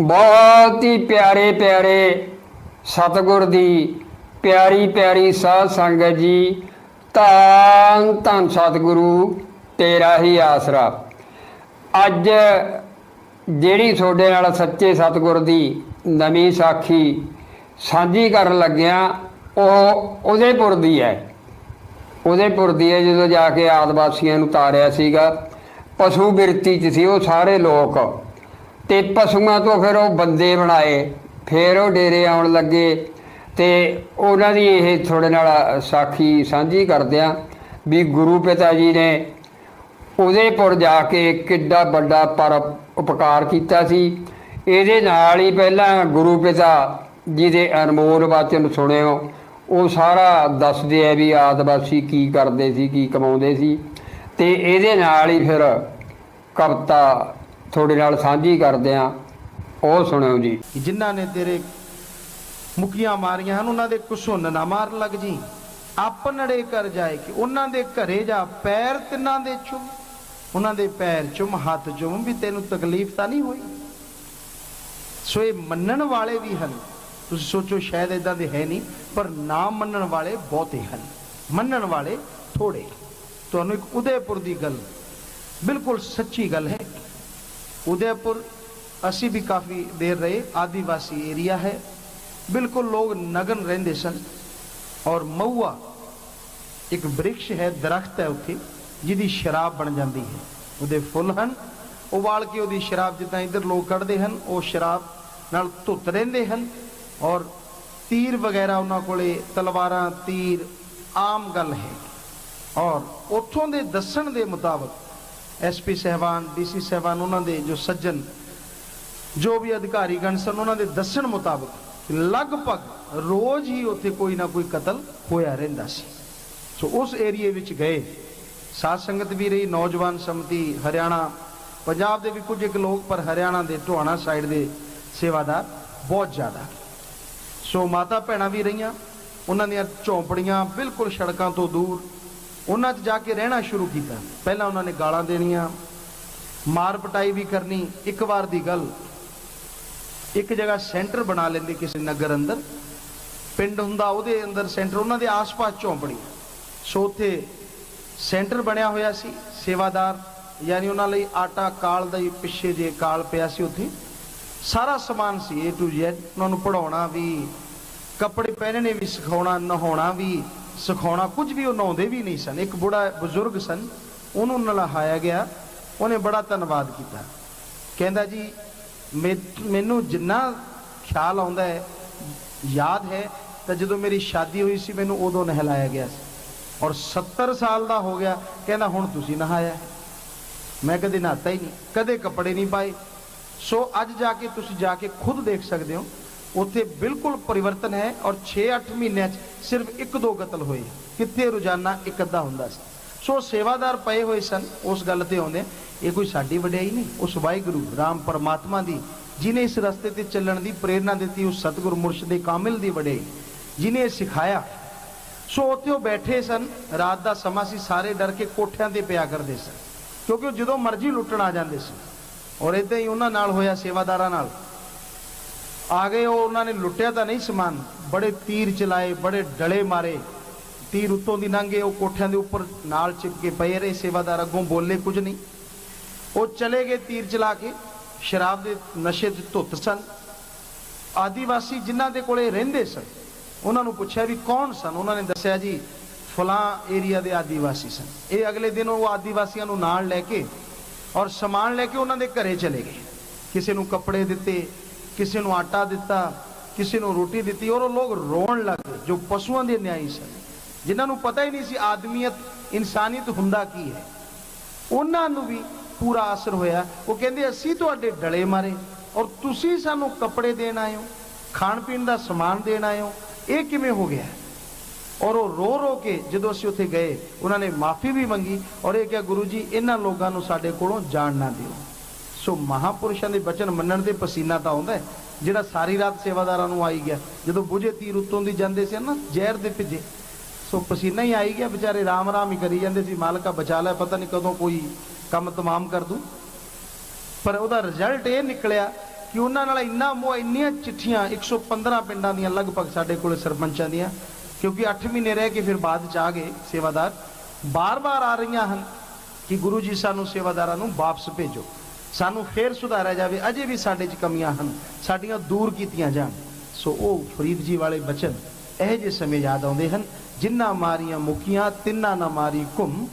ਬਹੁਤ ਹੀ ਪਿਆਰੇ ਪਿਆਰੇ ਸਤਿਗੁਰ ਦੀ ਪਿਆਰੀ ਪਿਆਰੀ ਸਾਧ ਸੰਗਤ ਜੀ। ਧੰਨ ਧੰਨ ਸਤਿਗੁਰੂ, ਤੇਰਾ ਹੀ ਆਸਰਾ। ਅੱਜ ਜਿਹੜੀ ਤੁਹਾਡੇ ਨਾਲ ਸੱਚੇ ਸਤਿਗੁਰ ਦੀ ਨਵੀਂ ਸਾਖੀ ਸਾਂਝੀ ਕਰਨ ਲੱਗਿਆ, ਉਹ ਉਦੇਪੁਰ ਦੀ ਹੈ। ਉਦੇਪੁਰ ਦੀ ਹੈ ਜਦੋਂ ਜਾ ਕੇ ਆਦਿਵਾਸੀਆਂ ਨੂੰ ਤਾਰਿਆ ਸੀਗਾ, ਪਸ਼ੂ ਬਿਰਤੀ ਚ ਸੀ ਉਹ ਸਾਰੇ ਲੋਕ। ਤੇ ਪਸ਼ੂਆਂ ਤੋਂ ਫਿਰ ਉਹ ਬੰਦੇ ਬਣਾਏ, ਫਿਰ ਉਹ ਡੇਰੇ ਆਉਣ ਲੱਗੇ ਤੇ ਉਹਨਾਂ ਦੀ ਇਹ ਤੁਹਾਡੇ ਨਾਲ ਸਾਖੀ ਸਾਂਝੀ ਕਰਦਿਆਂ ਵੀ ਗੁਰੂ ਪਿਤਾ ਜੀ ਨੇ ਉਦੇਪੁਰ ਜਾ ਕੇ ਕਿੱਡਾ ਵੱਡਾ ਪਰ ਉਪਕਾਰ ਕੀਤਾ ਸੀ। ਇਹਦੇ ਨਾਲ ਹੀ ਪਹਿਲਾਂ ਗੁਰੂ ਪਿਤਾ ਜੀ ਦੇ ਅਨਮੋਲ ਵਚਨ ਸੁਣਿਓ, ਉਹ ਸਾਰਾ ਦੱਸਦੇ ਆ ਵੀ ਆਦਿਵਾਸੀ ਕੀ ਕਰਦੇ ਸੀ, ਕੀ ਕਮਾਉਂਦੇ ਸੀ ਤੇ ਇਹਦੇ ਨਾਲ ਹੀ ਫਿਰ ਕਵਿਤਾ ਤੁਹਾਡੇ ਨਾਲ ਸਾਂਝੀ ਕਰਦੇ ਆ ਉਹ ਸੁਣਿਓ ਜੀ। ਜਿਨ੍ਹਾਂ ਨੇ ਤੇਰੇ ਮੁਕੀਆਂ ਮਾਰੀਆਂ ਹਨ, ਉਹਨਾਂ ਦੇ ਕੁਸੁੰਨ ਨਾ ਮਾਰਨ ਲੱਗ ਜੀ। ਆਪਨੜੇ ਕਰ ਜਾਏ ਕਿ ਉਹਨਾਂ ਦੇ ਘਰੇ ਜਾ ਪੈਰ ਤਿੰਨਾਂ ਦੇ ਚੁੰਮ। ਉਹਨਾਂ ਦੇ ਪੈਰ ਚੁੰਮ, ਹੱਥ ਚੁੰਮ, ਵੀ ਤੈਨੂੰ ਤਕਲੀਫ ਤਾਂ ਨਹੀਂ ਹੋਈ। ਸੋ ਇਹ ਮੰਨਣ ਵਾਲੇ ਵੀ ਹਨ। ਤੁਸੀਂ ਸੋਚੋ ਸ਼ਾਇਦ ਇਦਾਂ ਦੇ ਹੈ ਨਹੀਂ, ਪਰ ਨਾ ਮੰਨਣ ਵਾਲੇ ਬਹੁਤੇ ਹਨ। ਮੰਨਣ ਵਾਲੇ ਥੋੜੇ ਤੁਹਾਨੂੰ ਇੱਕ ਉਦੈਪੁਰ ਦੀ ਗੱਲ, ਬਿਲਕੁਲ ਸੱਚੀ ਗੱਲ ਹੈ उदयपुर ਅਸੀਂ ਵੀ ਕਾਫੀ ਦੇਰ ਰਹੇ ਆਦੀਵਾਸੀ ਏਰੀਆ ਹੈ ਬਿਲਕੁਲ ਲੋਕ ਨਗਨ ਰਹਿੰਦੇ ਸਨ ਔਰ ਮਊਆ ਇੱਕ ਬ੍ਰਿਕਸ਼ ਹੈ ਦਰਖਤ ਹੈ ਉੱਥੇ ਜਿਹਦੀ ਸ਼ਰਾਬ ਬਣ ਜਾਂਦੀ ਹੈ ਉਹਦੇ ਫੁੱਲ ਹਨ ਉਬਾਲ ਕੇ ਉਹਦੀ ਸ਼ਰਾਬ ਜਿੱਦਾਂ ਇੱਧਰ ਲੋਕ ਕੱਢਦੇ ਹਨ ਉਹ ਸ਼ਰਾਬ ਨਾਲ ਧੁੱਤ ਰਹਿੰਦੇ ਹਨ ਔਰ ਤੀਰ ਵਗੈਰਾ ਉਹਨਾਂ ਕੋਲੇ ਤਲਵਾਰਾਂ ਤੀਰ ਆਮ ਗੱਲ ਹੈ ਔਰ ਉੱਥੋਂ ਦੇ ਦੱਸਣ ਦੇ ਮੁਤਾਬਕ ਐਸਪੀ ਸਹਿਬਾਨ ਡੀਸੀ ਸਹਿਬਾਨ ਉਹਨਾਂ ਦੇ ਜੋ ਸੱਜਣ, ਜੋ ਵੀ ਅਧਿਕਾਰੀਗਣ ਸਨ, ਉਹਨਾਂ ਦੇ ਦੱਸਣ ਮੁਤਾਬਕ ਲਗਭਗ ਰੋਜ਼ ਹੀ ਉੱਥੇ ਕੋਈ ਨਾ ਕੋਈ ਕਤਲ ਹੋਇਆ ਰਹਿੰਦਾ ਸੀ। ਸੋ ਉਸ ਏਰੀਏ ਵਿੱਚ ਗਏ। ਸਾਧ ਸੰਗਤ ਵੀ ਰਹੀ, ਨੌਜਵਾਨ ਸਮਤੀ ਹਰਿਆਣਾ, ਪੰਜਾਬ ਦੇ ਵੀ ਕੁਝ ਇੱਕ ਲੋਕ, ਪਰ ਹਰਿਆਣਾ ਦੇ ਟੋਹਾਣਾ ਸਾਈਡ ਦੇ ਸੇਵਾਦਾਰ ਬਹੁਤ ਜ਼ਿਆਦਾ। ਸੋ ਮਾਤਾ ਭੈਣਾਂ ਵੀ ਰਹੀਆਂ, ਉਹਨਾਂ ਦੀਆਂ ਝੌਂਪੜੀਆਂ ਬਿਲਕੁਲ ਸੜਕਾਂ ਤੋਂ ਦੂਰ ਉਹਨਾਂ 'ਚ ਜਾ ਕੇ ਰਹਿਣਾ ਸ਼ੁਰੂ ਕੀਤਾ। ਪਹਿਲਾਂ ਉਹਨਾਂ ਨੇ ਗਾਲਾਂ ਦੇਣੀਆਂ, ਮਾਰ ਪਟਾਈ ਵੀ ਕਰਨੀ, ਇੱਕ ਵਾਰ ਦੀ ਗੱਲ। ਇੱਕ ਜਗ੍ਹਾ ਸੈਂਟਰ ਬਣਾ ਲੈਂਦੇ ਕਿਸੇ ਨਗਰ ਅੰਦਰ। ਪਿੰਡ ਹੁੰਦਾ ਉਹਦੇ ਅੰਦਰ ਸੈਂਟਰ, ਉਹਨਾਂ ਦੇ ਆਸ-ਪਾਸ ਝੌਂਪੜੀਆਂ ਸੋ ਉੱਥੇ ਸੈਂਟਰ ਬਣਿਆ ਹੋਇਆ ਸੀ, ਸੇਵਾਦਾਰ, ਯਾਨੀ ਉਹਨਾਂ ਲਈ ਆਟਾ ਕਾਲ ਦਾ ਹੀ ਪਿੱਛੇ ਜੇ ਕਾਲ ਪਿਆ ਸੀ ਉੱਥੇ। ਸਾਰਾ ਸਮਾਨ ਸੀ A to Z, ਉਹਨਾਂ ਨੂੰ ਪੜਾਉਣਾ ਵੀ, ਕੱਪੜੇ ਪਹਿਨਣੇ ਵੀ, ਸਿਖਾਉਣਾ, ਨਹਾਉਣਾ ਵੀ। ਸਿਖਾਉਣਾ ਕੁਝ ਵੀ ਉਹ ਨਹਾਉਂਦੇ ਵੀ ਨਹੀਂ ਸਨ। ਇੱਕ ਬੁੜਾ ਬਜ਼ੁਰਗ ਸਨ, ਉਹਨੂੰ ਨਲਾਇਆ ਗਿਆ, ਉਹਨੇ ਬੜਾ ਧੰਨਵਾਦ ਕੀਤਾ। ਕਹਿੰਦਾ ਜੀ, ਮੈ- ਮੈਨੂੰ ਜਿੰਨਾ ਖਿਆਲ ਆਉਂਦਾ ਹੈ, ਯਾਦ ਹੈ, ਤਾਂ ਜਦੋਂ ਮੇਰੀ ਸ਼ਾਦੀ ਹੋਈ ਸੀ, ਮੈਨੂੰ ਉਦੋਂ ਨਹਿਲਾਇਆ ਗਿਆ ਸੀ। ਔਰ 70 ਸਾਲ ਦਾ ਹੋ ਗਿਆ, ਕਹਿੰਦਾ ਹੁਣ ਤੁਸੀਂ ਨਹਾਇਆ ਮੈਂ ਕਦੇ ਨਹਾਤਾ ਹੀ ਨਹੀਂ, ਕਦੇ ਕੱਪੜੇ ਨਹੀਂ ਪਾਏ। ਸੋ ਅੱਜ ਜਾ ਕੇ ਤੁਸੀਂ ਜਾ ਕੇ ਖੁਦ ਦੇਖ ਸਕਦੇ ਹੋ ਉੱਥੇ ਬਿਲਕੁਲ ਪਰਿਵਰਤਨ ਹੈ ਔਰ 6-8 ਮਹੀਨਿਆਂ 'ਚ ਸਿਰਫ ਇੱਕ ਦੋ ਕਤਲ ਹੋਏ। ਕਿੱਥੇ ਰੋਜ਼ਾਨਾ ਇੱਕ ਅੱਧਾ ਹੁੰਦਾ ਸੀ। ਸੋ ਸੇਵਾਦਾਰ ਪਏ ਹੋਏ ਸਨ, ਉਸ ਗੱਲ ਤੇ ਆਉਂਦੇ, ਇਹ ਕੋਈ ਸਾਡੀ ਵਡਿਆਈ ਨਹੀਂ, ਉਸ ਵਾਹਿਗੁਰੂ ਰਾਮ ਪਰਮਾਤਮਾ ਦੀ, ਜਿਨੇ ਇਸ ਰਸਤੇ ਤੇ ਚੱਲਣ ਦੀ ਪ੍ਰੇਰਣਾ ਦਿੱਤੀ, ਉਸ ਸਤਿਗੁਰ ਮੁਰਸ਼ਿਦ ਕਾਮਿਲ ਦੀ ਵਡਿਆਈ, ਜਿਨੇ ਇਹ ਸਿਖਾਇਆ। ਸੋ ਉੱਥੇ ਉਹ ਬੈਠੇ ਸਨ, ਰਾਤ ਦਾ ਸਮਾਂ ਸੀ, ਸਾਰੇ ਡਰ ਕੇ ਕੋਠਿਆਂ ਤੇ ਪਿਆ ਕਰਦੇ ਸਨ, ਕਿਉਂਕਿ ਉਹ ਜਦੋਂ ਮਰਜ਼ੀ ਲੁੱਟਣ ਆ ਜਾਂਦੇ ਸੀ। ਔਰ ਇਦਾਂ ਹੀ ਉਹਨਾਂ ਨਾਲ ਹੋਇਆ ਸੇਵਾਦਾਰਾਂ ਨਾਲ। ਆ ਗਏ, ਉਹ ਉਹਨਾਂ ਨੇ ਲੁੱਟਿਆ ਤਾਂ ਨਹੀਂ ਸਮਾਨ, ਬੜੇ ਤੀਰ ਚਲਾਏ, ਬੜੇ ਡਲੇ ਮਾਰੇ। ਤੀਰ ਉੱਤੋਂ ਦੀ ਲੰਘੇ ਉਹ ਕੋਠਿਆਂ ਦੇ ਉੱਪਰ ਨਾਲ ਚਿਪਕੇ ਪਏ ਰਹੇ, ਸੇਵਾਦਾਰ ਅੱਗੋਂ ਬੋਲੇ ਕੁਝ ਨਹੀਂ। ਉਹ ਚਲੇ ਗਏ ਤੀਰ ਚਲਾ ਕੇ, ਸ਼ਰਾਬ ਦੇ ਨਸ਼ੇ 'ਚ ਧੁੱਤ ਸਨ। ਆਦੀਵਾਸੀ ਜਿਨ੍ਹਾਂ ਦੇ ਕੋਲੇ ਰਹਿੰਦੇ ਸਨ, ਉਹਨਾਂ ਨੂੰ ਪੁੱਛਿਆ ਵੀ ਕੌਣ ਸਨ? ਉਹਨਾਂ ਨੇ ਦੱਸਿਆ ਜੀ, ਫਲਾਂ ਏਰੀਆ ਦੇ ਆਦੀਵਾਸੀ ਸਨ। ਇਹ ਅਗਲੇ ਦਿਨ ਉਹ ਆਦੀਵਾਸੀਆਂ ਨੂੰ ਨਾਲ ਲੈ ਕੇ ਔਰ ਸਮਾਨ ਲੈ ਕੇ ਉਹਨਾਂ ਦੇ ਘਰੇ ਚਲੇ ਗਏ। ਕਿਸੇ ਨੂੰ ਕੱਪੜੇ ਦਿੱਤੇ ਕਿਸੇ ਨੂੰ ਆਟਾ ਦਿੱਤਾ, ਕਿਸੇ ਨੂੰ ਰੋਟੀ ਦਿੱਤੀ, ਔਰ ਉਹ ਲੋਕ ਰੋਣ ਲੱਗ ਗਏ, ਜੋ ਪਸ਼ੂਆਂ ਦੇ ਨਿਆਈ ਸਨ। ਜਿਨ੍ਹਾਂ ਨੂੰ ਪਤਾ ਹੀ ਨਹੀਂ ਸੀ ਆਦਮੀਅਤ ਇਨਸਾਨੀਅਤ ਹੁੰਦਾ ਕੀ ਹੈ। ਉਹਨਾਂ ਨੂੰ ਵੀ ਪੂਰਾ ਅਸਰ ਹੋਇਆ। ਉਹ ਕਹਿੰਦੇ, ਅਸੀਂ ਤੁਹਾਡੇ ਡਲੇ ਮਾਰੇ, ਔਰ ਤੁਸੀਂ ਸਾਨੂੰ ਕੱਪੜੇ ਦੇਣ ਆਏ ਹੋ ਖਾਣ ਪੀਣ ਦਾ ਸਮਾਨ ਦੇਣ ਆਏ ਹੋ। ਇਹ ਕਿਵੇਂ ਹੋ ਗਿਆ? ਔਰ ਉਹ ਰੋ ਰੋ ਕੇ ਜਦੋਂ ਅਸੀਂ ਉੱਥੇ ਗਏ, ਉਹਨਾਂ ਨੇ ਮਾਫੀ ਵੀ ਮੰਗੀ, ਔਰ ਇਹ ਕਿਹਾ, ਗੁਰੂ ਜੀ, ਇਹਨਾਂ ਲੋਕਾਂ ਨੂੰ ਸਾਡੇ ਕੋਲੋਂ ਜਾਣ ਨਾ ਦਿਓ। ਸੋ ਮਹਾਪੁਰਸ਼ਾਂ ਦੇ ਬਚਨ ਮੰਨਣ ਤੇ ਪਸੀਨਾ ਤਾਂ ਆਉਂਦਾ ਹੈ। ਜਿਹੜਾ ਸਾਰੀ ਰਾਤ ਸੇਵਾਦਾਰਾਂ ਨੂੰ ਆਈ ਗਿਆ, ਜਦੋਂ ਬੁਝੇ ਤੀਰ ਉੱਤੋਂ ਦੀ ਜਾਂਦੇ ਸੀ ਨਾ, ਜ਼ਹਿਰ ਦੇ ਭਿੱਜੇ। ਸੋ ਪਸੀਨਾ ਹੀ ਆਈ ਗਿਆ, ਵਿਚਾਰੇ ਰਾਮ ਰਾਮ ਹੀ ਕਰੀ ਜਾਂਦੇ ਸੀ, ਮਾਲਕਾ ਬਚਾ ਲੈ, ਪਤਾ ਨਹੀਂ ਕਦੋਂ ਕੋਈ ਕੰਮ ਤਮਾਮ ਕਰ ਦੂੰ। ਪਰ ਉਹਦਾ ਰਿਜ਼ਲਟ ਇਹ ਨਿਕਲਿਆ ਕਿ ਉਹਨਾਂ ਨਾਲ ਇੰਨਾ ਮੋਹ, ਇੰਨੀਆਂ ਚਿੱਠੀਆਂ 115 ਪਿੰਡਾਂ ਦੀਆਂ, ਲਗਭਗ ਸਾਡੇ ਕੋਲ ਸਰਪੰਚਾਂ ਦੀਆਂ, ਕਿਉਂਕਿ 8 ਮਹੀਨੇ ਰਹਿ ਕੇ ਫਿਰ ਬਾਅਦ ਚ ਆ ਗਏ ਸੇਵਾਦਾਰ। ਬਾਰ-ਬਾਰ ਆ ਰਹੀਆਂ ਹਨ ਕਿ ਗੁਰੂ ਜੀ ਸਾਨੂੰ ਸੇਵਾਦਾਰਾਂ ਨੂੰ ਵਾਪਸ ਭੇਜੋ। ਸਾਨੂੰ ਫੇਰ ਸੁਧਾਰਿਆ ਜਾਵੇ, ਅਜੇ ਵੀ ਸਾਡੇ 'ਚ ਕਮੀਆਂ ਹਨ, ਸਾਡੀਆਂ ਦੂਰ ਕੀਤੀਆਂ ਜਾਣ। ਸੋ ਉਹ ਫਰੀਦ ਜੀ ਵਾਲੇ ਬਚਨ ਇਹ ਜੇ ਸਮੇਂ ਯਾਦ ਆਉਂਦੇ ਹਨ, ਜਿੰਨਾ ਮਾਰੀਆਂ ਮੁਕੀਆਂ, ਤਿੰਨਾ ਨਾ ਮਾਰੀ ਘੁੰਮ।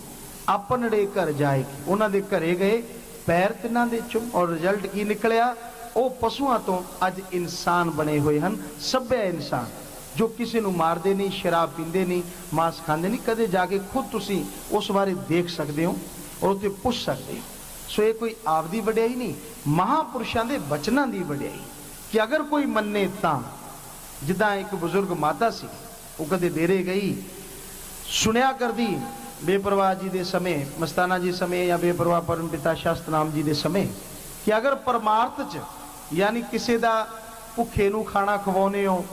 ਆਪਣੜੇ ਘਰ ਜਾਏ, ਉਹਨਾਂ ਦੇ ਘਰੇ ਗਏ, ਪੈਰ ਤਿੰਨਾਂ ਦੇ ਚੁੰਮ ਔਰ ਰਿਜ਼ਲਟ ਕੀ ਨਿਕਲਿਆ? ਉਹ ਪਸ਼ੂਆਂ ਤੋਂ ਅੱਜ ਇਨਸਾਨ ਬਣੇ ਹੋਏ ਹਨ, ਸੱਭਿਆ ਇਨਸਾਨ, ਜੋ ਕਿਸੇ ਨੂੰ ਮਾਰਦੇ ਨਹੀਂ, ਸ਼ਰਾਬ ਪੀਂਦੇ ਨਹੀਂ, ਮਾਸ ਖਾਂਦੇ ਨਹੀਂ, ਕਦੇ ਜਾ ਕੇ ਖੁਦ ਤੁਸੀਂ ਉਸ ਬਾਰੇ ਦੇਖ ਸਕਦੇ ਹੋ, ਔਰ ਉੱਤੇ ਪੁੱਛ ਸਕਦੇ ਹੋ। ਸੋ ਇਹ ਕੋਈ ਆਪਦੀ ਵਡਿਆਈ ਨਹੀਂ, ਮਹਾਪੁਰਸ਼ਾਂ ਦੇ ਬਚਨਾਂ ਦੀ ਵਡਿਆਈ। ਕਿ ਅਗਰ ਕੋਈ ਮੰਨੇ ਤਾਂ, ਜਿੱਦਾਂ ਇੱਕ ਬਜ਼ੁਰਗ ਮਾਤਾ ਸੀ, ਉਹ ਕਦੇ ਡੇਰੇ ਗਈ, ਸੁਣਿਆ ਕਰਦੀ, ਬੇਪਰਵਾਹ ਜੀ ਦੇ ਸਮੇਂ, ਮਸਤਾਨਾ ਜੀ ਸਮੇਂ ਜਾਂ ਬੇਪਰਵਾਹ ਪਰਮ ਪਿਤਾ ਸ਼ਾਸਤਨਾਮ ਜੀ ਦੇ ਸਮੇਂ, ਕਿ ਅਗਰ ਪਰਮਾਰਥ ਚ, ਯਾਨੀ ਕਿਸੇ ਦਾ ਭੁੱਖੇ ਨੂੰ ਖਾਣਾ ਖਵਾਉਨੇ ਹੋ,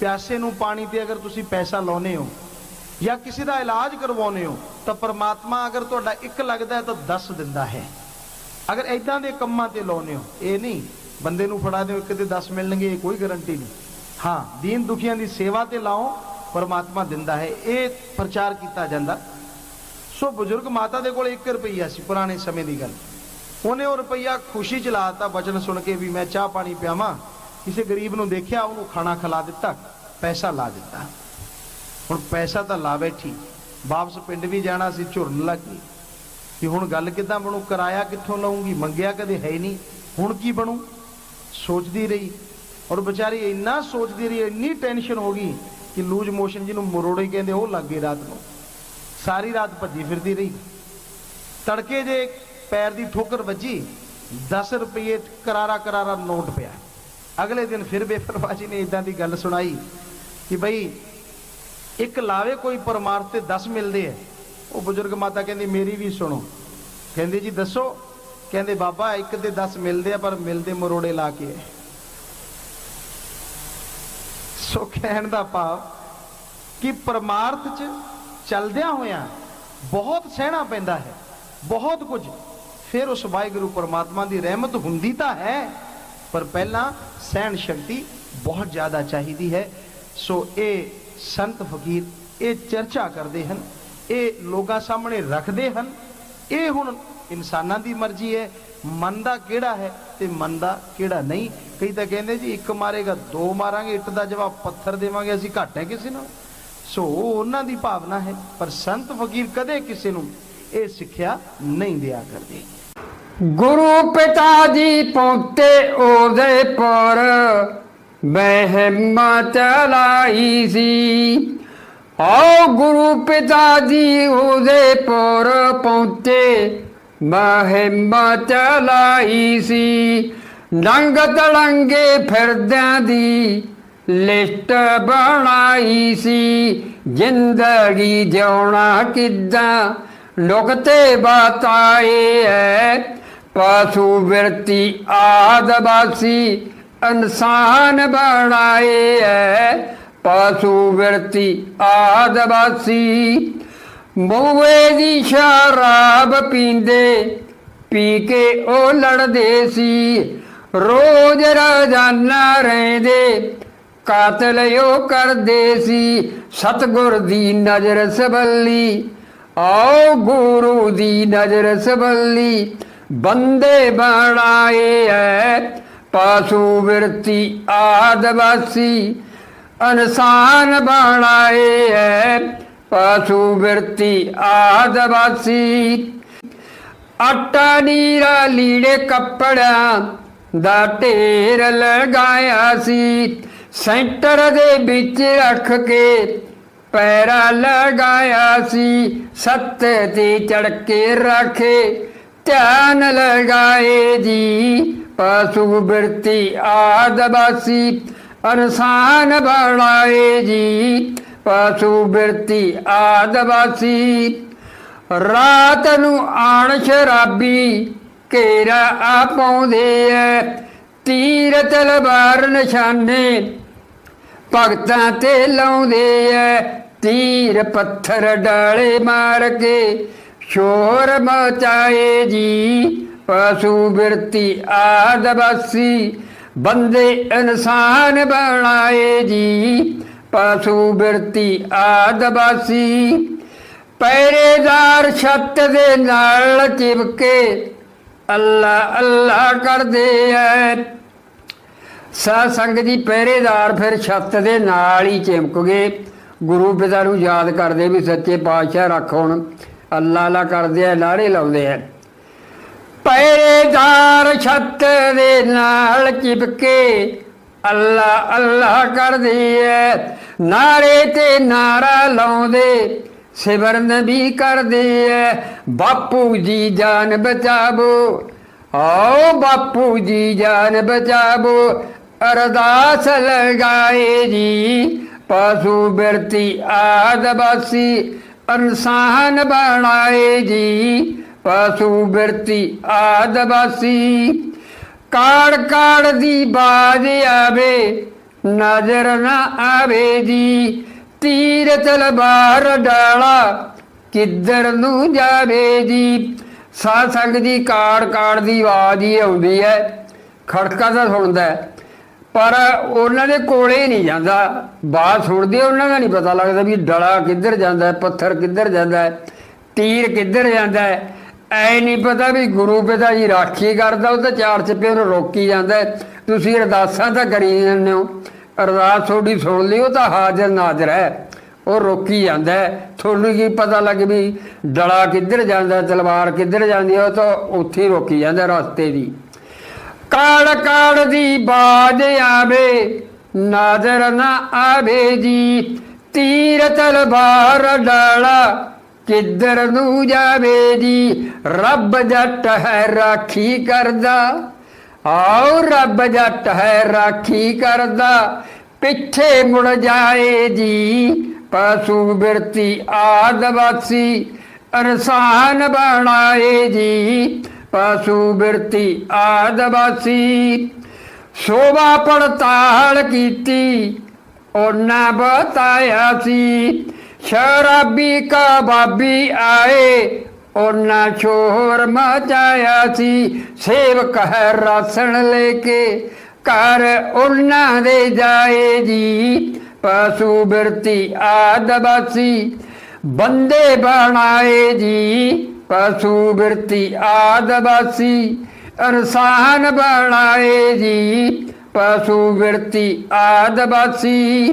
ਪਿਆਸੇ ਨੂੰ ਪਾਣੀ ਤੇ ਅਗਰ ਤੁਸੀਂ ਪੈਸਾ ਲਾਉਨੇ ਹੋ, ਜਾਂ ਕਿਸੇ ਦਾ ਇਲਾਜ ਕਰਵਾਉਨੇ ਹੋ, ਤਾਂ ਪਰਮਾਤਮਾ ਅਗਰ ਤੁਹਾਡਾ ਇੱਕ ਲੱਗਦਾ ਹੈ ਤਾਂ 10 ਦਿੰਦਾ ਹੈ। ਅਗਰ ਐਦਾਂ ਦੇ ਕੰਮਾਂ ਤੇ ਲਾਉਨੇ ਹੋ, ਇਹ ਨਹੀਂ, ਬੰਦੇ ਨੂੰ ਫੜਾ ਦਿਓ, ਇੱਕ ਤੇ 10 ਮਿਲਣਗੇ, ਇਹ ਕੋਈ ਗਾਰੰਟੀ ਨਹੀਂ। ਹਾਂ, ਦੀਨ ਦੁਖੀਆਂ ਦੀ ਸੇਵਾ ਤੇ ਲਾਓ, ਪਰਮਾਤਮਾ ਦਿੰਦਾ ਹੈ, ਇਹ ਪ੍ਰਚਾਰ ਕੀਤਾ ਜਾਂਦਾ। ਸੋ ਬਜ਼ੁਰਗ ਮਾਤਾ ਦੇ ਕੋਲ 1 ਰੁਪਈਆ ਸੀ, ਪੁਰਾਣੇ ਸਮੇਂ ਦੀ ਗੱਲ। ਉਹਨੇ ਉਹ ਰੁਪਈਆ ਖੁਸ਼ੀ ਚ ਲਾਤਾ ਬਚਨ ਸੁਣ ਕੇ ਵੀ ਮੈਂ ਚਾਹ ਪਾਣੀ ਪਿਆਵਾਂ। ਕਿਸੇ ਗਰੀਬ ਨੂੰ ਦੇਖਿਆ, ਉਹਨੂੰ ਖਾਣਾ ਖਿਲਾ ਦਿੱਤਾ, ਪੈਸਾ ਲਾ ਦਿੱਤਾ। ਹੁਣ ਪੈਸਾ ਤਾਂ ਲਾ ਬੈਠੀ ਵਾਪਸ ਪਿੰਡ ਵੀ ਜਾਣਾ ਸੀ, ਝੁਰਨ ਲੱਗੀ ਕਿ ਹੁਣ ਗੱਲ ਕਿੱਦਾਂ ਬਣੂ? ਕਿਰਾਇਆ ਕਿੱਥੋਂ ਲਵਾਂਗੀ ਮੰਗਿਆ ਕਦੇ ਹੈ ਨਹੀਂ। ਹੁਣ ਕੀ ਬਣੂ? ਸੋਚਦੀ ਰਹੀ। ਔਰ ਵਿਚਾਰੀ ਇੰਨਾ ਸੋਚਦੀ ਰਹੀ, ਇੰਨੀ ਟੈਨਸ਼ਨ ਹੋ ਗਈ ਕਿ ਲੂਜ ਮੋਸ਼ਨ ਜਿਹਨੂੰ ਮਰੋੜੇ ਕਹਿੰਦੇ ਉਹ ਲੱਗ ਗਏ ਰਾਤ ਨੂੰ। ਸਾਰੀ ਰਾਤ ਭੱਜੀ ਫਿਰਦੀ ਰਹੀ। ਤੜਕੇ ਜੇ ਪੈਰ ਦੀ ਠੋਕਰ ਵੱਜੀ 10 ਰੁਪਏ ਕਰਾਰਾ ਕਰਾਰਾ ਨੋਟ ਪਿਆ। ਅਗਲੇ ਦਿਨ ਫਿਰ ਬੇਪਰਵਾਜੀ ਨੇ ਇਦਾਂ ਦੀ ਗੱਲ ਸੁਣਾਈ ਕਿ ਬਈ ਇੱਕ ਲਾਵੇ ਕੋਈ ਪਰਮਾਰਥ ਤੇ 10 ਮਿਲਦੇ ਐ ਉਹ ਬਜ਼ੁਰਗ ਮਾਤਾ ਕਹਿੰਦੀ, ਮੇਰੀ ਵੀ ਸੁਣੋ। ਕਹਿੰਦੇ, ਜੀ ਦੱਸੋ? ਕਹਿੰਦੇ, ਬਾਬਾ, ਇੱਕ ਦੇ 10 ਮਿਲਦੇ ਆ, ਪਰ ਮਿਲਦੇ ਮਰੋੜੇ ਲਾ ਕੇ ਸੋ ਕਹਿਣ ਦਾ ਭਾਵ ਕਿ ਪਰਮਾਰਥ ਚ ਚੱਲਦਿਆਂ ਹੋਇਆਂ ਬਹੁਤ ਸਹਿਣਾ ਪੈਂਦਾ ਹੈ, ਬਹੁਤ ਕੁਝ। ਫਿਰ ਉਸ ਵਾਹਿਗੁਰੂ ਪਰਮਾਤਮਾ ਦੀ ਰਹਿਮਤ ਹੁੰਦੀ ਤਾਂ ਹੈ, ਪਰ ਪਹਿਲਾਂ ਸਹਿਣ ਸ਼ਕਤੀ ਬਹੁਤ ਜ਼ਿਆਦਾ ਚਾਹੀਦੀ ਹੈ। ਸੋ ਇਹ ਸੰਤ ਫਕੀਰ ਇਹ ਚਰਚਾ ਕਰਦੇ ਹਨ। ਇਹ ਲੋਕਾਂ ਸਾਹਮਣੇ ਰੱਖਦੇ ਹਨ। ਇਹ ਹੁਣ ਇਨਸਾਨਾਂ ਦੀ ਮਰਜ਼ੀ ਹੈ। ਮਨ ਦਾ ਕਿਹੜਾ ਹੈ ਤੇ ਮਨ ਦਾ ਕਿਹੜਾ ਨਹੀਂ? ਕਈ ਤਾਂ ਕਹਿੰਦੇ ਜੀ, ਇੱਕ ਮਾਰੇਗਾ, ਦੋ ਮਾਰਾਂਗੇ ਇੱਟ ਦਾ ਜਵਾਬ ਪੱਥਰ ਦੇਵਾਂਗੇ, ਅਸੀਂ ਘੱਟ ਹੈ ਕਿਸੇ ਨਾਲ ਸੋ ਉਹਨਾਂ ਦੀ ਭਾਵਨਾ ਹੈ, ਪਰ ਸੰਤ ਫਕੀਰ ਕਦੇ ਕਿਸੇ ਨੂੰ ਇਹ ਸਿੱਖਿਆ ਨਹੀਂ ਦਿਆ ਕਰਦੇ। ਗੁਰੂ ਪਿਤਾ ਜੀ ਪਹੁੰਚੇ ਉਹਦੇ ਪਰ ਮਹਿਮਾ ਚਲਾਈ ਸੀ। ਆਓ ਗੁਰੂ ਪਿਤਾ ਜੀ ਉਹਦੇ ਪਰ ਪਹੁੰਚੇ ਮਹਿਮਾ ਚਲਾਈ ਸੀ ਨੰਗ ਤਲੰਗੇ ਫਿਰਦਿਆਂ ਦੀ ਲਿਸਟ ਬਣਾਈ ਸੀ ਜ਼ਿੰਦਗੀ ਜਿਉਣਾ ਕਿੱਦਾਂ ਨੁਕਤੇ ਬਤਾਏ ਐ ਪਸ਼ੂ ਵਿਰਤੀ ਆਦਵਾਸੀ ਇਨਸਾਨ ਬਣਾਏ ਐ ਪਾਸੂ ਵਿਰਤੀ ਆਦਵਾਸੀ ਮੂਏ ਦੀ ਸ਼ਰਾਬ ਪੀਂਦੇ, ਪੀ ਕੇ ਉਹ ਲੜਦੇ ਸੀ। ਰੋਜ਼ ਰੋਜ਼ਾਨਾ ਰਹਿੰਦੇ, ਕਾਤਲ ਉਹ ਕਰਦੇ ਸੀ। ਸਤਗੁਰ ਦੀ ਨਜ਼ਰ ਸਬੱਲੀ ਆਓ ਗੁਰੂ ਦੀ ਨਜ਼ਰ ਸਬੱਲੀ ਬੰਦੇ ਬਣਾਏ ਐ ਪਾਸੂ ਵਿਰਤੀ ਆਦਵਾਸੀ ਇਨਸਾਨ ਬਣਾਏ ਐ, ਪਸ਼ੂ ਵਿਰਤੀ ਆਦਵਾਸੀ ਆਟਾ ਨੀਰਾ ਲੀੜੇ ਕੱਪੜਿਆਂ ਦਾ ਢੇਰ ਲਗਾਇਆ ਸੀ। ਸੈਂਟਰ ਦੇ ਵਿੱਚ ਰੱਖ ਕੇ ਪੈਰਾ ਲਗਾਇਆ ਸੀ। ਸੱਤ ਤੇ ਚੜ ਕੇ ਰੱਖੇ, ਧਿਆਨ ਲਗਾਏ ਜੀ। ਪਸ਼ੂ ਬਿਰਤੀ ਆਦਵਾਸੀ ਇਨਸਾਨ ਬਣਾਏ ਜੀ, ਪਸ਼ੂ ਬਿਰਤੀ ਆਦਵਾਸੀ ਰਾਤ ਨੂੰ ਆਣ ਸ਼ਰਾਬੀ ਘੇਰਾ ਆ ਪਾਉਂਦੇ ਐ ਤੀਰ ਤਲਵਾਰ ਨਿਸ਼ਾਨੇ ਭਗਤਾਂ ਤੇ ਲਾਉਂਦੇ ਐ, ਤੀਰ ਪੱਥਰ ਡਾਲੇ ਮਾਰ ਕੇ ਸ਼ੋਰ ਮਚਾਏ ਜੀ, ਪਸ਼ੂ ਬਿਰਤੀ ਆਦਵਾਸੀ ਬੰਦੇ ਇਨਸਾਨ ਬਣਾਏ ਜੀ, ਪਸ਼ੂ ਬਿਰਤੀ ਆਦਬਾਸੀ ਪਹਿਰੇਦਾਰ ਛੱਤ ਦੇ ਨਾਲ ਚਿਪਕੇ ਅੱਲਾ ਅੱਲਾ ਕਰਦੇ ਐ। ਸਾ ਸੰਗ ਦੀ ਪਹਿਰੇਦਾਰ ਫਿਰ ਛੱਤ ਦੇ ਨਾਲ ਹੀ ਚਿਮਕ ਗਏ। ਗੁਰੂ ਪਿਤਾ ਨੂੰ ਯਾਦ ਕਰਦੇ ਵੀ ਸੱਚੇ ਪਾਤਸ਼ਾਹ ਰੱਖ ਹੁਣ। ਅੱਲਾ ਅੱਲਾ ਕਰਦੇ ਆ ਲਾਰੇ ਲਾਉਂਦੇ ਆ ਪਹਿਰੇਦਾਰ ਛੱਤ ਦੇ ਨਾਲ ਚਿਪਕੇ, ਅੱਲਾ ਅੱਲਾ ਕਰਦੀ ਐ। ਨਾਰੇ ਤੇ ਨਾਰਾ ਲਾਉਂਦੇ ਸਿਮਰਨ ਵੀ ਕਰਦੇ ਐ। ਬਾਪੂ ਜੀ ਜਾਨ ਬਚਾਵੋ, ਆਓ ਬਾਪੂ ਜੀ ਜਾਨ ਬਚਾਵੋ। ਅਰਦਾਸ ਲਗਾਏ ਜੀ, ਪਾਸੂ ਬਿਰਤੀ ਆਦਬਾਸੀ ਇਨਸਾਨ ਬਣਾਏ ਜੀ। ਪਸ਼ੂ ਬਿਰਤੀ ਆਦਬਾਸੀ ਕਾੜ ਕਾੜ ਦੀ ਬਾਜ ਆਵੇ, ਨਜ਼ਰ ਨਾ ਆਵੇ ਜੀ। ਤੀਰ ਤਲਵਾਰ ਡਾਲਾ ਕਿੱਧਰ ਨੂੰ ਜਾਵੇ ਜੀ। ਸਾਧ ਸੰਗ ਦੀ ਕਾੜ ਕਾੜ ਦੀ ਆਵਾਜ਼ ਹੀ ਆਉਂਦੀ ਹੈ, ਖੜਕਾ ਤਾਂ ਸੁਣਦਾ ਪਰ ਉਹਨਾਂ ਦੇ ਕੋਲੇ ਨਹੀਂ ਜਾਂਦਾ। ਬਾਤ ਸੁਣਦੇ ਉਹਨਾਂ ਦਾ ਨਹੀਂ ਪਤਾ ਲੱਗਦਾ ਵੀ ਡਲਾ ਕਿੱਧਰ ਜਾਂਦਾ ਪੱਥਰ ਕਿੱਧਰ ਜਾਂਦਾ ਤੀਰ ਕਿੱਧਰ ਜਾਂਦਾ ਹੈ। ਐ ਨਹੀਂ ਪਤਾ ਵੀ ਗੁਰੂ ਪਿਤਾ ਜੀ ਰਾਖੀ ਕਰਦਾ, ਉਹ ਤਾਂ ਚਾਰ ਚੱਪੇ ਉਹਨੂੰ ਰੋਕੀ ਜਾਂਦਾ ਤੁਸੀਂ ਅਰਦਾਸਾਂ ਤਾਂ ਕਰੀ ਜਾਂਦੇ ਹੋ। ਅਰਦਾਸ ਤੁਹਾਡੀ ਸੁਣ ਲਈ, ਉਹ ਤਾਂ ਹਾਜ਼ਰ ਨਾਜ਼ਰ ਹੈ। ਉਹ ਰੋਕੀ ਜਾਂਦਾ ਤੁਹਾਨੂੰ ਕੀ ਪਤਾ ਲੱਗ ਵੀ ਡਲਾ ਕਿੱਧਰ ਜਾਂਦਾ, ਤਲਵਾਰ ਕਿੱਧਰ ਜਾਂਦੀ ਹੈ, ਉਹ ਤਾਂ ਉੱਥੇ ਰੋਕੀ ਜਾਂਦਾ ਰਸਤੇ ਦੀ। ਕਾੜ ਕਾੜ ਦੀ ਬਾਜ ਆਵੇ, ਨਾਜ਼ਰ ਨਾ ਆਵੇ ਜੀ। ਤੀਰ ਤਲਵਾਰ ਡਾਲਾ ਕਿੱਧਰ ਨੂੰ ਜਾਵੇ ਜੀ ਰੱਬ ਜੱਟ ਹੈ ਰਾਖੀ ਕਰਦਾ ਆਓ ਰੱਬ ਜੱਟ ਹੈ ਰਾਖੀ ਕਰਦਾ ਪਿੱਛੇ ਮੁੜ ਜਾਏ ਜੀ ਪਸ਼ੂ ਬਿਰਤੀ ਆਦਵਾਸੀ ਇਨਸਾਨ ਬਣਾਏ ਜੀ ਪਸ਼ੂ ਬਿਰਤੀ ਆਦਵਾਸੀ ਸ਼ੋਭਾ ਪੜਤਾਲ ਕੀਤੀ ਉਹਨਾਂ ਬਤਾਇਆ ਸੀ ਸ਼ਰਾਬੀ ਕਾ ਬਾਬੀ ਆਏ, ਉਹਨਾਂ ਸ਼ੋਰ ਮਚਾਇਆ ਸੀ। ਸੇਵਕ ਹੈ ਰਾਸਣ ਲੈ ਕੇ, ਘਰ ਉਹਨਾਂ ਦੇ ਜਾਏ ਜੀ। ਪਸ਼ੂ ਬਿਰਤੀ ਆਦਵਾਸੀ ਬੰਦੇ ਬਣਾਏ ਜੀ। ਪਸ਼ੂ ਬਿਰਤੀ ਆਦਵਾਸੀ ਇਨਸਾਨ ਬਣਾਏ ਜੀ। ਪਸ਼ੂ ਬਿਰਤੀ ਆਦਵਾਸੀ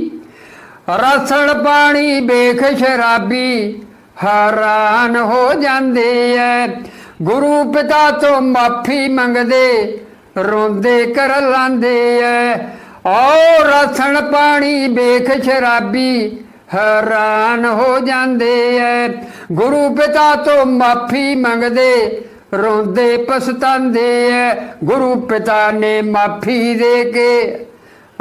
ਰਸਣ ਪਾਣੀ ਬੇਖ ਸ਼ਰਾਬੀ ਹੈਰਾਨ ਹੋ ਜਾਂਦੇ ਐ। ਗੁਰੂ ਪਿਤਾ ਤੋਂ ਮਾਫੀ ਮੰਗਦੇ, ਰੋਂਦੇ ਕਰ ਲਾਂਦੇ ਐ। ਓ ਰਸਣ ਪਾਣੀ ਬੇਖ ਸ਼ਰਾਬੀ ਹੈਰਾਨ ਹੋ ਜਾਂਦੇ ਐ। ਗੁਰੂ ਪਿਤਾ ਤੋਂ ਮਾਫੀ ਮੰਗਦੇ, ਰੋਂਦੇ ਪਛਤਾਉਂਦੇ ਐ। ਗੁਰੂ ਪਿਤਾ ਨੇ ਮਾਫੀ ਦੇ ਕੇ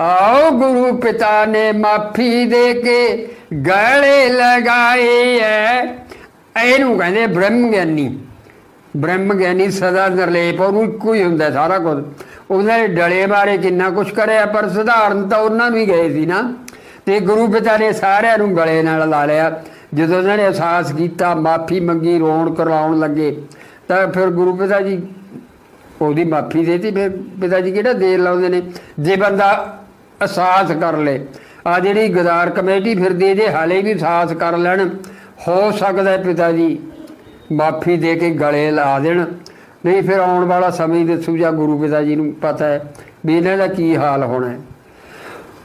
ਆਓ ਗੁਰੂ ਪਿਤਾ ਨੇ ਮਾਫੀ ਦੇ ਕੇ ਗਲੇ ਲਗਾਏ ਐ। ਇਹਨੂੰ ਕਹਿੰਦੇ ਬ੍ਰਹਮ ਗਿਆਨੀ ਬ੍ਰਹਮ ਗਿਆਨੀ ਸਦਾ ਨਿਰਲੇਪ, ਉਹਨੂੰ ਇੱਕੋ ਹੀ ਹੁੰਦਾ ਸਾਰਾ ਕੁਝ। ਉਹਨਾਂ ਨੇ ਡਲੇ ਬਾਰੇ ਕਿੰਨਾ ਕੁਝ ਕਰਿਆ, ਪਰ ਸਧਾਰਨ ਤਾਂ ਉਹਨਾਂ ਨੂੰ ਹੀ ਗਏ ਸੀ ਨਾ। ਤੇ ਗੁਰੂ ਪਿਤਾ ਨੇ ਸਾਰਿਆਂ ਨੂੰ ਗਲੇ ਨਾਲ ਲਾ ਲਿਆ। ਜਦੋਂ ਉਹਨਾਂ ਨੇ ਅਹਿਸਾਸ ਕੀਤਾ, ਮਾਫੀ ਮੰਗੀ, ਰੋਣ ਕਰਾਉਣ ਲੱਗੇ, ਤਾਂ ਫਿਰ ਗੁਰੂ ਪਿਤਾ ਜੀ ਉਹਦੀ ਮਾਫੀ ਦੇਤੀ। ਫਿਰ ਪਿਤਾ ਜੀ ਕਿਹੜਾ ਦੇਰ ਲਾਉਂਦੇ ਨੇ? ਜੇ ਬੰਦਾ ਅਹਿਸਾਸ ਕਰ ਲੇ। ਆ ਜਿਹੜੀ ਗਦਾਰ ਕਮੇਟੀ ਫਿਰਦੀ ਜੇ ਹਾਲੇ ਵੀ ਅਹਿਸਾਸ ਕਰ ਲੈਣ। ਹੋ ਸਕਦਾ ਪਿਤਾ ਜੀ ਮਾਫੀ ਦੇ ਕੇ ਗਲੇ ਲਾ ਦੇਣ। ਨਹੀਂ ਫਿਰ ਆਉਣ ਵਾਲਾ ਸਮੇਂ ਦੱਸੂ ਜਾਂ ਗੁਰੂ ਪਿਤਾ ਜੀ ਨੂੰ ਪਤਾ ਹੈ ਵੀ ਇਹਨਾਂ ਦਾ ਕੀ ਹਾਲ ਹੋਣਾ ਹੈ।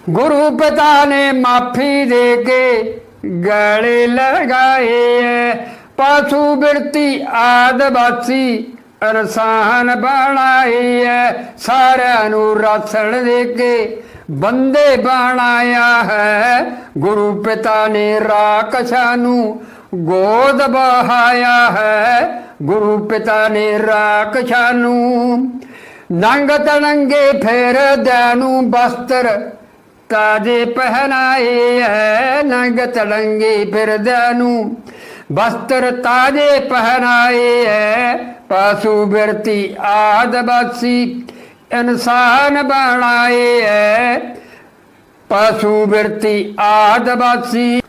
ਗੁਰੂ ਪਿਤਾ ਨੇ ਮਾਫੀ ਦੇ ਕੇ ਗਲੇ ਲਗਾਏ ਐ ਪਾਸੂ ਬਿਰਤੀ ਆਦਵਾਸੀ ਇਨਸਾਨ ਬਣਾਏ ਸਾਰਿਆਂ ਨੂੰ ਰਸਣ ਦੇ ਕੇ ਬੰਦੇ ਬਣਾਇਆ ਹੈ, ਗੁਰੂ ਪਿਤਾ ਨੇ ਰਾਕਸ਼ਾਂ ਨੂੰ। ਗੋਦ ਬਹਾਇਆ ਹੈ, ਗੁਰੂ ਪਿਤਾ ਨੇ ਰਾਕਸ਼ਾਂ ਨੂੰ। ਨੰਗ ਤਣੰਗੇ ਫੇਰ ਦੈਨੂ ਬਸਤਰ, ਤਾਜੇ ਪਹਿਨਾਏ ਹੈ। ਨੰਗ ਤੜੰਗੇ ਫਿਰਦਿਆਂ ਨੂੰ ਬਸਤਰ ਤਾਜੇ ਪਹਿਨਾਏ ਹੈ ਪਾਸੂ ਬਿਰਤੀ ਆਦਬਾਸੀ ਇਨਸਾਨ ਬਣਾਏ ਹੈ ਪਾਸੂ ਬਿਰਤੀ ਆਦਬਾਸੀ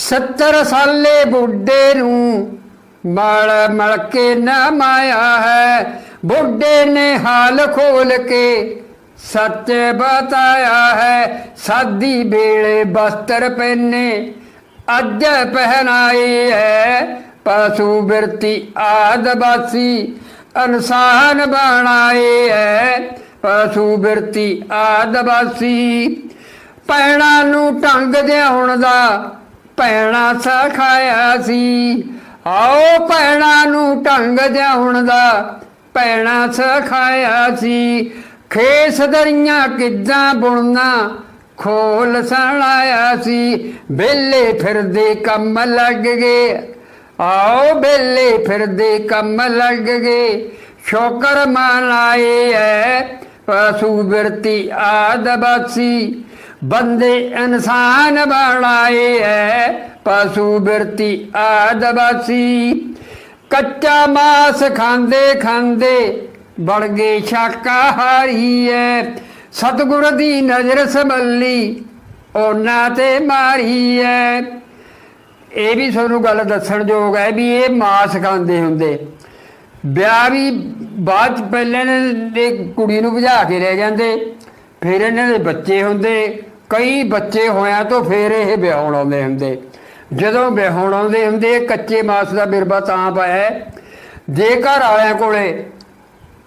70 ਸਾਲੇ ਬੁੱਢੇ ਨੂੰ ਮਲ ਮਲ ਕੇ ਨਾ ਮਾਇਆ ਹੈ। ਬੁੱਢੇ ਨੇ ਹਾਲ ਖੋਲ ਕੇ ਸੱਚ ਬਤਾਇਆ ਹੈ। ਸਾਦੀ ਵੇਲੇ ਬਸਤਰ ਪਹਿਨੇ ਅੱਜ ਪਹਿਨਾਈ ਹੈ ਪਸ਼ੂ ਬਿਰਤੀ ਆਦਿਵਾਸੀ ਇਨਸਾਨ ਬਣਾਏ ਹੈ ਪਸ਼ੂ ਬਿਰਤੀ ਆਦਿਵਾਸੀ ਪੈਣਾ ਨੂੰ ਢੰਗ ਜਿਉਣ ਦਾ ਪੈਣਾ ਸਖਾਇਆ ਸੀ। ਆਓ ਪੈਣਾ ਨੂੰ ਢੰਗ ਜਿਉਣ ਦਾ ਪੈਣਾ ਸਖਾਇਆ ਸੀ। ਖੇਸ ਦਰੀਆਂ ਕਿੱਦਾਂ ਬੁਣਨਾ ਖੋਲ ਸਣਾਇਆ ਸੀ ਬੇਲੇ ਫਿਰਦੇ ਕੰਮ ਲੱਗ ਗਏ। ਆਓ ਬੇਲੇ ਫਿਰਦੇ ਕੰਮ ਲੱਗ ਗਏ। ਸ਼ੋਕਰ ਮਨਾਏ ਐ, ਪਸ਼ੂ ਬਿਰਤੀ ਆਦਿਵਾਸੀ ਬੰਦੇ ਇਨਸਾਨ ਬਣਾਏ ਐ, ਪਸ਼ੂ ਬਿਰਤੀ ਆਦਬਾਸੀ ਕੱਚਾ ਮਾਸ ਖਾਂਦੇ ਖਾਂਦੇ ਬਣ ਗਏ ਸ਼ਾਕਾਹਾਰੀ ਐ। ਸਤਿਗੁਰ ਦੀ ਨਜ਼ਰ ਸੰਭੱਲੀ ਉਹਨਾਂ ਤੇ ਮਾਰੀ ਐ। ਇਹ ਵੀ ਤੁਹਾਨੂੰ ਗੱਲ ਦੱਸਣ ਯੋਗ ਹੈ ਵੀ ਇਹ ਮਾਸ ਖਾਂਦੇ ਹੁੰਦੇ। ਵਿਆਹ ਵੀ ਬਾਅਦ ਚ ਪਹਿਲਾਂ ਇਹਨਾਂ ਦੇ ਕੁੜੀ ਨੂੰ ਭਜਾ ਕੇ ਲੈ ਜਾਂਦੇ, ਫਿਰ ਇਹਨਾਂ ਦੇ ਬੱਚੇ ਹੁੰਦੇ। ਕਈ ਬੱਚੇ ਹੋਇਆਂ ਤੋਂ ਫਿਰ ਇਹ ਵਿਆਹਣ ਆਉਂਦੇ ਹੁੰਦੇ। ਜਦੋਂ ਵਿਆਹਣ ਆਉਂਦੇ ਹੁੰਦੇ ਕੱਚੇ ਮਾਸ ਦਾ ਬਿਰਬਾ ਤਾਂ ਪਾਇਆ। ਜੇ ਘਰ ਵਾਲਿਆਂ ਕੋਲੇ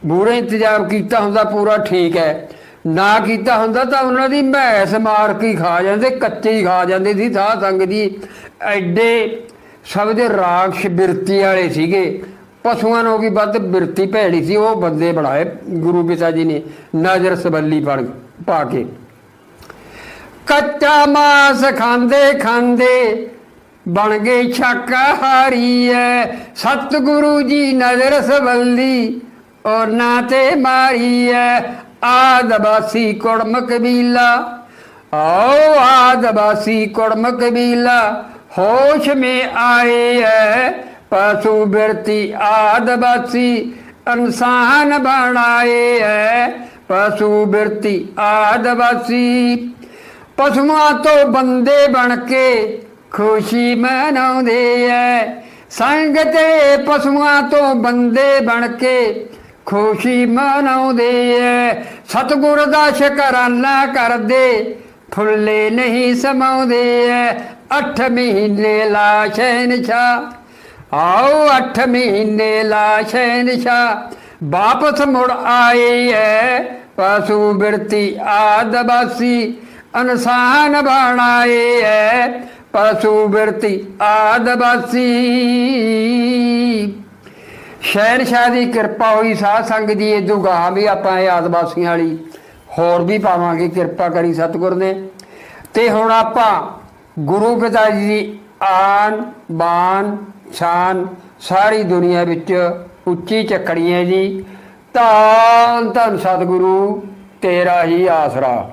ਬੂਰੇ ਇੰਤਜ਼ਾਮ ਕੀਤਾ ਹੁੰਦਾ, ਪੂਰਾ ਠੀਕ ਹੈ ਨਾ ਕੀਤਾ ਹੁੰਦਾ ਤਾਂ ਉਹਨਾਂ ਦੀ ਮੈਸ ਮਾਰ ਕੇ ਖਾ ਜਾਂਦੇ, ਕੱਚੇ ਹੀ ਖਾ ਜਾਂਦੇ ਸੀ, ਸਾਧ ਸੰਗ ਦੀ ਐਡੇ ਸਭ ਦੇ ਰਾਖਸ਼ ਬਿਰਤੀ ਵਾਲੇ ਸੀਗੇ। ਪਸ਼ੂਆਂ ਨੂੰ ਵੀ ਵੱਧ ਬਿਰਤੀ ਭੈੜੀ ਸੀ, ਉਹ ਬੰਦੇ ਬਣਾਏ ਗੁਰੂ ਪਿਤਾ ਜੀ ਨੇ, ਨਜ਼ਰ ਸਬੱਲੀ ਪੜ ਪਾ ਕੇ। ਕੱਚਾ ਮਾਸ ਖਾਂਦੇ ਖਾਂਦੇ ਬਣ ਗਏ ਸ਼ਾਕਾਹਾਰੀ ਐ। ਸਤਿਗੁਰੂ ਜੀ ਨਜ਼ਰ ਸਬੱਲੀ ਸਵੱਲੀ ਨਾ ਤੇ ਮਾਰੀ ਐ। ਆਦਿਵਾਸੀ ਕੁੜਮ ਕਬੀਲਾ। ਆਓ ਆਦਿਵਾਸੀ ਕੁੜਮ ਕਬੀਲਾ, ਹੋਸ਼ ਮੇ ਆਏ ਐ, ਪਸ਼ੂ ਬਿਰਤੀ ਆਦਿਵਾਸੀ ਇਨਸਾਨ ਬਣਾਏ ਐ, ਪਸ਼ੂ ਬਿਰਤੀ ਆਦਿਵਾਸੀ ਪਸ਼ੂਆਂ ਤੋਂ ਬੰਦੇ ਬਣ ਕੇ ਖੁਸ਼ੀ ਮਨਾਉਂਦੇ ਐ, ਸੰਗ ਤੇ ਪਸ਼ੂਆਂ ਤੋਂ ਬੰਦੇ ਬਣ ਕੇ ਖੁਸ਼ੀ ਮਨਾਉਂਦੇ ਐ। ਸਤਿਗੁਰ ਦਾ ਸ਼ੁਕਰਾਨਾ ਕਰਦੇ, ਫੁੱਲੇ ਨਹੀਂ ਸਮਾਉਂਦੇ ਐ। ਅੱਠ ਮਹੀਨੇ ਲਾ ਸ਼ਹਿਨਸ਼ਾਹ, ਆਓ ਅੱਠ ਮਹੀਨੇ ਲਾ ਸ਼ਹਿਨਸ਼ਾਹ। ਵਾਪਸ ਮੁੜ ਆਏ ਐ, ਪਸ਼ੂ ਬਿਰਤੀ ਆਦਿਵਾਸੀ ਇਨਸਾਨ ਬਣਾਏ ਐ, ਪਸ਼ੂ ਬਿਰਤੀ ਆਦਿਵਾਸੀ ਸ਼ਹਿਨਸ਼ਾਹ ਦੀ ਕਿਰਪਾ ਹੋਈ, ਸਾਧ ਸੰਗਤ ਜੀ ਇਦੋਂ ਗਾਹ ਵੀ ਆਪਾਂ ਇਹ ਆਦਿਵਾਸੀਆਂ ਵਾਲੀ ਹੋਰ ਵੀ ਪਾਵਾਂਗੇ, ਕਿਰਪਾ ਕਰੀ ਸਤਿਗੁਰ ਨੇ। ਤੇ ਹੁਣ ਆਪਾਂ ਗੁਰੂ ਪਿਤਾ ਜੀ ਦੀ ਆਨ, ਬਾਨ ਸ਼ਾਨ ਸਾਰੀ ਦੁਨੀਆ ਵਿੱਚ ਉੱਚੀ ਚੱਕਣੀ ਹੈ ਜੀ। ਧੰਨ ਧੰਨ ਸਤਿਗੁਰੂ, ਤੇਰਾ ਹੀ ਆਸਰਾ।